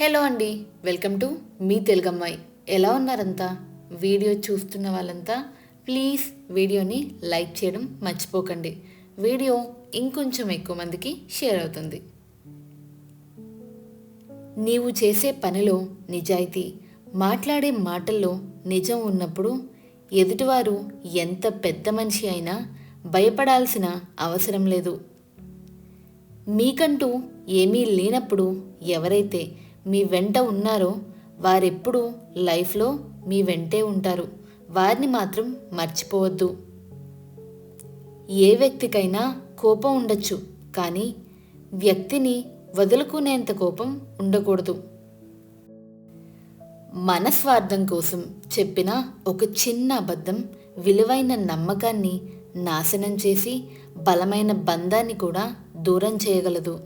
Hello అండి welcome to me తెలుగమ్మాయి. ఎలా ఉన్నారంతా? Video చూస్తున్న వాళ్ళంతా ప్లీజ్ వీడియోని లైక్ చేయడం మర్చిపోకండి. వీడియో ఇంకొంచెం ఎక్కువ మందికి షేర్ అవుతుంది. నీవు చేసే పనిలో నిజాయితీ మాట్లాడే మాటల్లో నిజం ఉన్నప్పుడు ఎదుటివారు ఎంత పెద్ద మనిషి అయినా భయపడాల్సిన అవసరం లేదు. మీకంటూ ఏమీ లేనప్పుడు ఎవరైతే మీ వెంట ఉన్నారో వారెప్పుడూ లైఫ్లో మీ వెంటే ఉంటారు. వారిని మాత్రం మర్చిపోవద్దు. ఏ వ్యక్తికైనా కోపం ఉండొచ్చు కానీ వ్యక్తిని వదులుకునేంత కోపం ఉండకూడదు. మన స్వార్థం కోసం చెప్పిన ఒక చిన్న అబద్ధం విలువైన నమ్మకాన్ని నాశనం చేసి బలమైన బంధాన్ని కూడా దూరం చేయగలదు.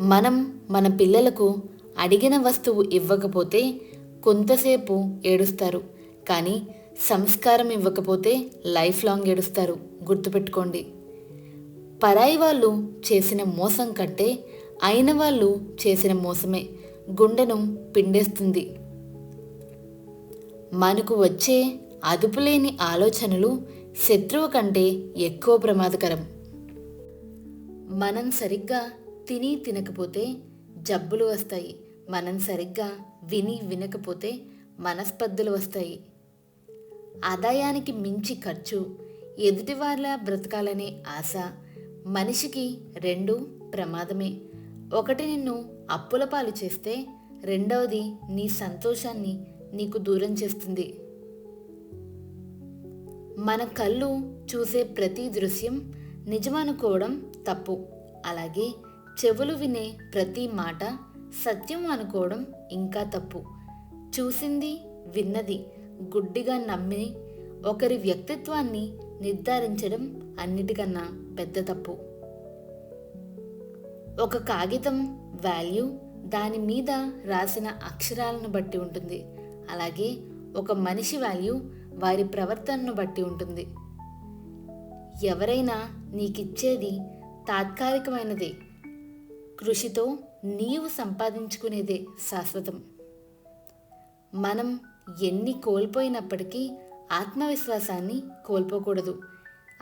మనం మన పిల్లలకు అడిగిన వస్తువు ఇవ్వకపోతే కొంతసేపు ఏడుస్తారు. కానీ సంస్కారం ఇవ్వకపోతే లైఫ్ లాంగ్ ఏడుస్తారు. గుర్తుపెట్టుకోండి. పరాయి వాళ్ళు చేసిన మోసం కంటే అయిన వాళ్ళు చేసిన మోసమే గుండెను పిండేస్తుంది. మనకు వచ్చే అదుపులేని ఆలోచనలు శత్రువు కంటే ఎక్కువ ప్రమాదకరం. మనం సరిగ్గా తిని తినకపోతే జబ్బులు వస్తాయి. మనం సరిగ్గా విని వినకపోతే మనస్పర్ధలు వస్తాయి. ఆదాయానికి మించి ఖర్చు ఎదుటివారిలా బ్రతకాలనే ఆశ మనిషికి రెండు ప్రమాదమే. ఒకటి నిన్ను అప్పుల పాలు చేస్తే రెండవది నీ సంతోషాన్ని నీకు దూరం చేస్తుంది. మన కళ్ళు చూసే ప్రతి దృశ్యం నిజమనుకోవడం తప్పు. అలాగే చెవులు వినే ప్రతి మాట సత్యం అనుకోవడం ఇంకా తప్పు. చూసింది విన్నది గుడ్డిగా నమ్మి ఒకరి వ్యక్తిత్వాన్ని నిర్ధారించడం అన్నిటికన్నా పెద్ద తప్పు. ఒక కాగితం వాల్యూ దాని మీద రాసిన అక్షరాలను బట్టి ఉంటుంది. అలాగే ఒక మనిషి వాల్యూ వారి ప్రవర్తనను బట్టి ఉంటుంది. ఎవరైనా నీకిచ్చేది తాత్కాలికమైనదే. కృషితో నీవు సంపాదించుకునేదే శాశ్వతం. మనం ఎన్ని కోల్పోయినప్పటికీ ఆత్మవిశ్వాసాన్ని కోల్పోకూడదు.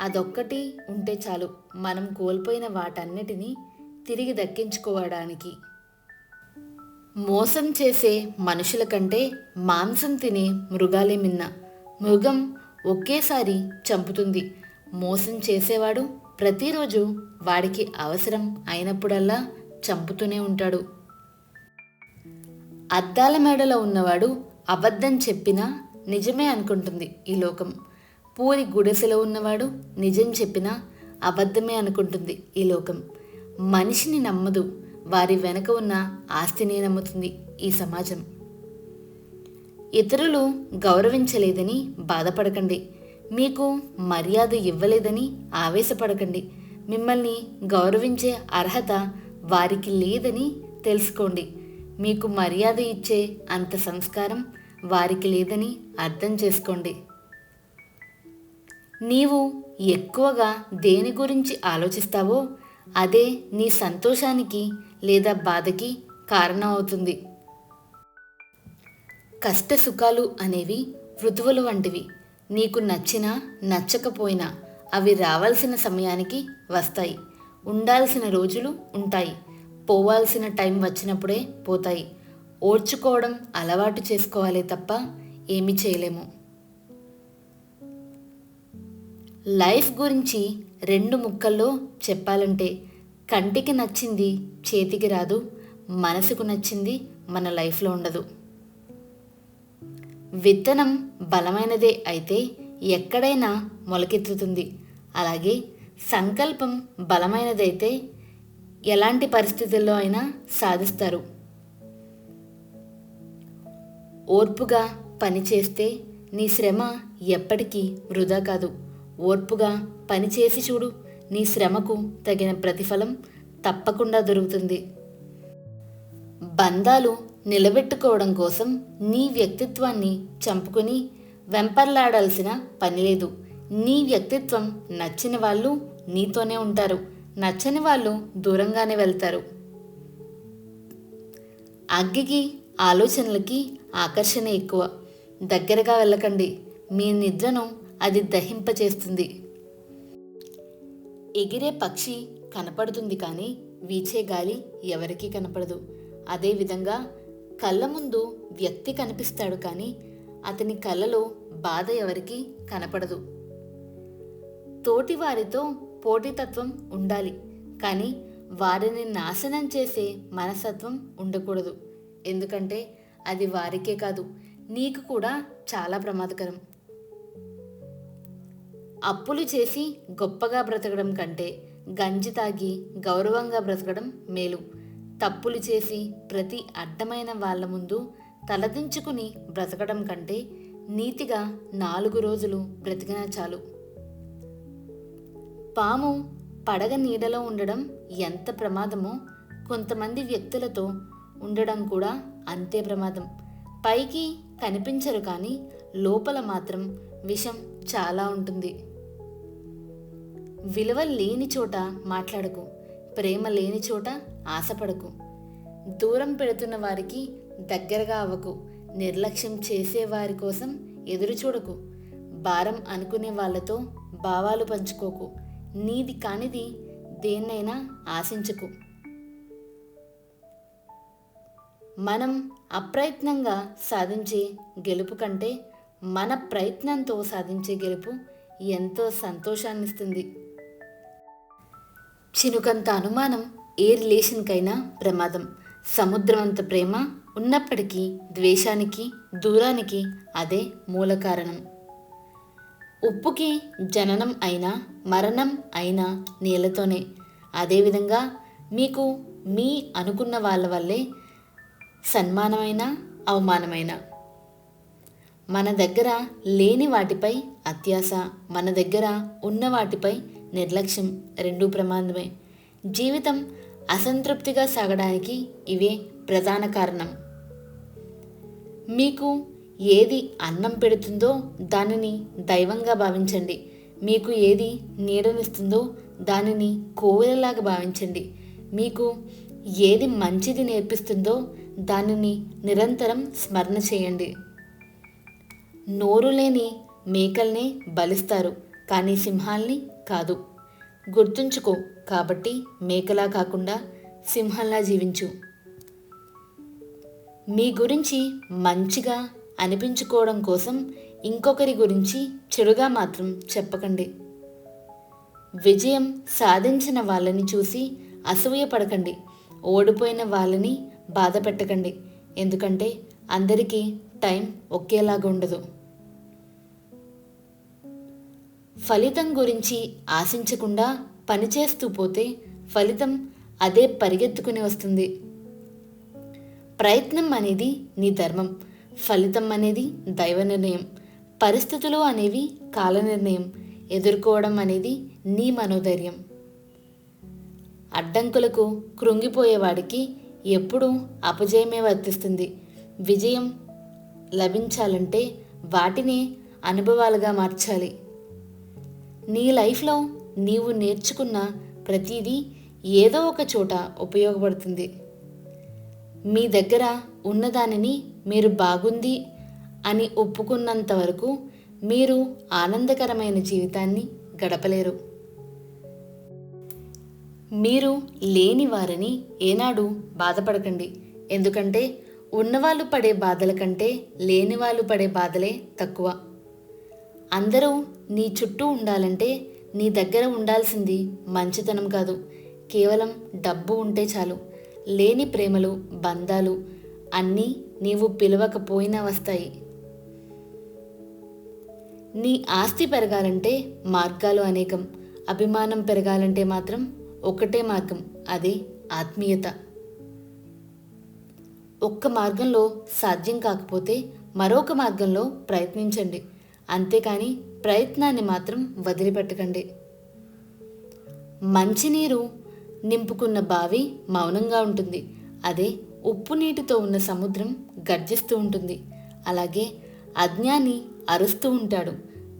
అదొక్కటి ఉంటే చాలు మనం కోల్పోయిన వాటన్నిటినీ తిరిగి దక్కించుకోవడానికి. మోసం చేసే మనుషుల కంటే మాంసం తినే మృగాలే మిన్న. మృగం ఒకేసారి చంపుతుంది. మోసం చేసేవాడు ప్రతిరోజు వాడికి అవసరం అయినప్పుడల్లా చంపుతూనే ఉంటాడు. అద్దాల మేడలో ఉన్నవాడు అబద్ధం చెప్పినా నిజమే అనుకుంటుంది ఈ లోకం. పూరి గుడిసెలో ఉన్నవాడు నిజం చెప్పినా అబద్ధమే అనుకుంటుంది ఈ లోకం. మనిషిని నమ్మదు వారి వెనక ఉన్న ఆస్తినే నమ్ముతుంది ఈ సమాజం. ఇతరులు గౌరవించలేదని బాధపడకండి. మీకు మర్యాద ఇవ్వలేదని ఆవేశపడకండి. మిమ్మల్ని గౌరవించే అర్హత వారికి లేదని తెలుసుకోండి. మీకు మర్యాద ఇచ్చే అంత సంస్కారం వారికి లేదని అర్థం చేసుకోండి. నీవు ఎక్కువగా దేని గురించి ఆలోచిస్తావో అదే నీ సంతోషానికి లేదా బాధకి కారణం అవుతుంది కష్ట సుఖాలు అనేవి ఋతువులు వంటివి. నీకు నచ్చినా నచ్చకపోయినా అవి రావాల్సిన సమయానికి వస్తాయి. ఉండాల్సిన రోజులు ఉంటాయి. పోవాల్సిన టైం వచ్చినప్పుడే పోతాయి. ఓర్చుకోవడం అలవాటు చేసుకోవాలే తప్ప ఏమీ చేయలేము. లైఫ్ గురించి రెండు ముక్కల్లో చెప్పాలంటే కంటికి నచ్చింది చేతికి రాదు మనసుకు నచ్చింది మన లైఫ్లో ఉండదు. విత్తనం బలమైనదే అయితే ఎక్కడైనా మొలకెత్తుతుంది. అలాగే సంకల్పం బలమైనదైతే ఎలాంటి పరిస్థితుల్లో అయినా సాధిస్తారు. ఓర్పుగా పనిచేస్తే నీ శ్రమ ఎప్పటికీ వృధా కాదు. ఓర్పుగా పనిచేసి చూడు నీ శ్రమకు తగిన ప్రతిఫలం తప్పకుండా దొరుకుతుంది. బంధాలు నిలబెట్టుకోవడం కోసం నీ వ్యక్తిత్వాన్ని చంపుకొని వెంపర్లాడాల్సిన పని లేదు. నీ వ్యక్తిత్వం నచ్చిన వాళ్ళు నీతోనే ఉంటారు. నచ్చని వాళ్ళు దూరంగానే వెళ్తారు. అగ్గికి ఆలోచనలకి ఆకర్షణ ఎక్కువ. దగ్గరగా వెళ్ళకండి. మీ నిద్రను అది దహింపచేస్తుంది. ఎగిరే పక్షి కనపడుతుంది కానీ వీచే గాలి ఎవరికీ కనపడదు. అదేవిధంగా కళ్ళ ముందు వ్యక్తి కనిపిస్తాడు కానీ అతని కళ్ళలో బాధ ఎవరికీ కనపడదు. తోటివారితో పోటీతత్వం ఉండాలి. కానీ వారిని నాశనం చేసే మనసత్వం ఉండకూడదు. ఎందుకంటే అది వారికే కాదు నీకు కూడా చాలా ప్రమాదకరం. అప్పులు చేసి గొప్పగా బ్రతకడం కంటే గంజి తాగి గౌరవంగా బ్రతకడం మేలు. తప్పులు చేసి ప్రతి అడ్డమైన వాళ్ళ ముందు తలదించుకుని బ్రతకడం కంటే నీతిగా నాలుగు రోజులు బ్రతికినా చాలు. పాము పడగ నీడలో ఉండడం ఎంత ప్రమాదమో కొంతమంది వ్యక్తులతో ఉండడం కూడా అంతే ప్రమాదం. పైకి కనిపించరు కానీ లోపల మాత్రం విషం చాలా ఉంటుంది. విలువ లేని చోట మాట్లాడకు ప్రేమ లేని చోట ఆశపడకు. దూరం పెడుతున్న వారికి దగ్గరగా అవ్వకు నిర్లక్ష్యం చేసే వారి కోసం ఎదురు చూడకు భారం అనుకునే వాళ్ళతో భావాలు పంచుకోకు. నీది కానిది దేన్నైనా ఆశించకు. మనం అప్రయత్నంగా సాధించే గెలుపు కంటే మన ప్రయత్నంతో సాధించే గెలుపు ఎంతో సంతోషాన్నిస్తుంది. చినుకంత అనుమానం ఏ రిలేషన్కైనా ప్రమాదం. సముద్రమంత ప్రేమ ఉన్నప్పటికీ ద్వేషానికి దూరానికి అదే మూల కారణం ఉప్పుకి జననం అయినా మరణం అయినా నీళ్ళతోనే అదేవిధంగా మీకు మీ అనుకున్న వాళ్ళ వల్లే సన్మానమైన అవమానమైన. మన దగ్గర లేని వాటిపై అత్యాస మన దగ్గర ఉన్న వాటిపై నిర్లక్ష్యం రెండూ ప్రమాదమే. జీవితం అసంతృప్తిగా సాగడానికి ఇవే ప్రధాన కారణం. మీకు ఏది అన్నం పెడుతుందో దానిని దైవంగా భావించండి. మీకు ఏది నీడనిస్తుందో దానిని కోవెలలాగా భావించండి. మీకు ఏది మంచిది నేర్పిస్తుందో దానిని నిరంతరం స్మరణ చేయండి. నోరు లేని మేకల్ని బలిస్తారు కానీ సింహాల్ని కాదు. గుర్తుంచుకో కాబట్టి మేకలా కాకుండా సింహంలా జీవించు. మీ గురించి మంచిగా అనిపించుకోవడం కోసం ఇంకొకరి గురించి చెడుగా మాత్రం చెప్పకండి. విజయం సాధించిన వాళ్ళని చూసి అసూయ పడకండి. ఓడిపోయిన వాళ్ళని బాధ పెట్టకండి. ఎందుకంటే అందరికీ టైం ఒకేలాగా ఉండదు. ఫలితం గురించి ఆశించకుండా పనిచేస్తూ పోతే ఫలితం అదే పరిగెత్తుకుని వస్తుంది. ప్రయత్నం అనేది నీ ధర్మం. ఫలితం అనేది దైవ నిర్ణయం. పరిస్థితులు అనేవి కాల నిర్ణయం. ఎదుర్కోవడం అనేది నీ మనోధైర్యం. అడ్డంకులకు కృంగిపోయేవాడికి ఎప్పుడూ అపజయమే వర్తిస్తుంది. విజయం లభించాలంటే వాటిని అనుభవాలుగా మార్చాలి. నీ లైఫ్లో నీవు నేర్చుకున్న ప్రతిదీ ఏదో ఒక చోట ఉపయోగపడుతుంది. మీ దగ్గర ఉన్నదానిని మీరు బాగుంది అని ఒప్పుకున్నంత వరకు మీరు ఆనందకరమైన జీవితాన్ని గడపలేరు. మీరు లేని వారిని ఏనాడు బాధపడకండి. ఎందుకంటే ఉన్నవాళ్ళు పడే బాధల కంటే లేని వాళ్ళు పడే బాధలే తక్కువ. అందరూ నీ చుట్టూ ఉండాలంటే నీ దగ్గర ఉండాల్సింది మంచితనం కాదు. కేవలం డబ్బు ఉంటే చాలు. లేని ప్రేమలు బంధాలు అన్నీ నీవు పిలవకపోయినా వస్తాయి నీ ఆస్తి పెరగాలంటే మార్గాలు అనేకం అభిమానం పెరగాలంటే మాత్రం ఒకటే మార్గం అది ఆత్మీయత. ఒక్క మార్గంలో సాధ్యం కాకపోతే మరొక మార్గంలో ప్రయత్నించండి. అంతేకాని ప్రయత్నాన్ని మాత్రం వదిలిపెట్టకండి. మంచినీరు నింపుకున్న బావి మౌనంగా ఉంటుంది. అదే ఉప్పు నీటితో ఉన్న సముద్రం గర్జిస్తూ ఉంటుంది. అలాగే అజ్ఞాని అరుస్తూ ఉంటాడు.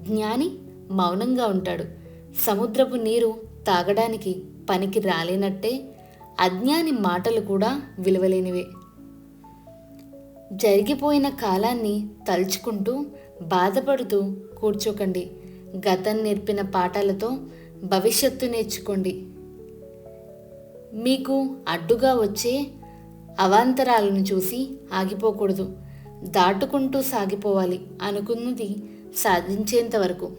జ్ఞాని మౌనంగా ఉంటాడు. సముద్రపు నీరు తాగడానికి పనికి రాలేనట్టే అజ్ఞాని మాటలు కూడా విలువలేనివే. జరిగిపోయిన కాలాన్ని తలుచుకుంటూ బాధపడుతూ కూర్చోకండి. గతం నేర్పిన పాఠాలతో భవిష్యత్తు నేర్చుకోండి. మీకు అడ్డుగా వచ్చే అవాంతరాలను చూసి ఆగిపోకూడదు. దాటుకుంటూ సాగిపోవాలి అనుకున్నది సాధించేంత వరకు.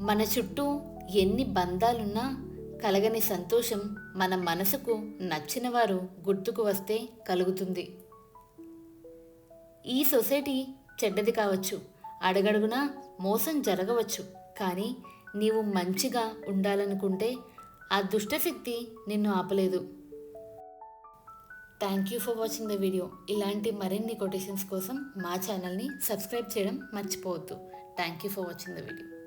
మన చుట్టూ ఎన్ని బంధాలున్నా కలగని సంతోషం మన మనసుకు నచ్చిన వారు గుర్తుకు వస్తే కలుగుతుంది. ఈ సొసైటీ చెడ్డది కావచ్చు అడగడుగునా మోసం జరగవచ్చు కానీ నీవు మంచిగా ఉండాలనుకుంటే ఆ దుష్టశక్తి నిన్ను ఆపలేదు. Thank you for watching the video ఇలాంటి మరిన్ని కొటేషన్స్ కోసం మా ఛానల్ని సబ్స్క్రైబ్ చేయడం మర్చిపోవద్దు. Thank you for watching the video